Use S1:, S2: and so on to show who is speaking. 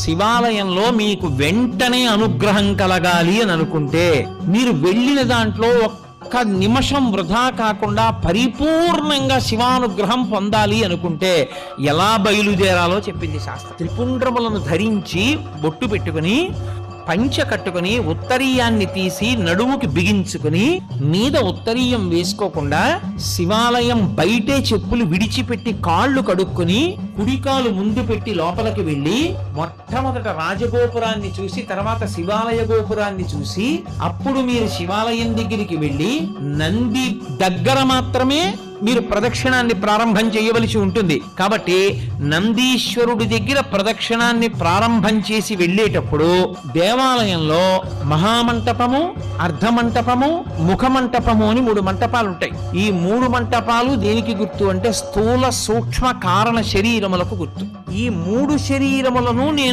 S1: శివాలయంలో మీకు వెంటనే అనుగ్రహం కలగాలి అని అనుకుంటే మీరు వెళ్ళిన దాంట్లో ఒక్క నిమిషం వృధా కాకుండా పరిపూర్ణంగా శివానుగ్రహం పొందాలి అనుకుంటే ఎలా బయలుదేరాలో చెప్పింది శాస్త్రం. త్రిపుండ్రములను ధరించి బొట్టు పెట్టుకుని పంచ కట్టుకుని ఉత్తరీయాన్ని తీసి నడుముకి బిగించుకుని మీద ఉత్తరీయం వేసుకోకుండా శివాలయం బయటే చెప్పులు విడిచిపెట్టి కాళ్ళు కడుక్కుని కుడికాలు ముందు పెట్టి లోపలికి వెళ్ళి మొట్టమొదట రాజగోపురాన్ని చూసి తర్వాత శివాలయ గోపురాన్ని చూసి అప్పుడు మీరు శివాలయం దగ్గరికి వెళ్ళి నంది దగ్గర మాత్రమే మీరు ప్రదక్షిణాన్ని ప్రారంభం చేయవలసి ఉంటుంది. కాబట్టి నందీశ్వరుడి దగ్గర ప్రదక్షిణాన్ని ప్రారంభం చేసి వెళ్ళేటప్పుడు దేవాలయంలో మహామంటపము అర్ధమంటపము ముఖమంటపము అని మూడు మంటపాలు ఉంటాయి ఈ మూడు మంటపాలు దేనికి గుర్తు అంటే స్థూల సూక్ష్మ కారణ శరీరములకు గుర్తు. ఈ మూడు శరీరములను నేను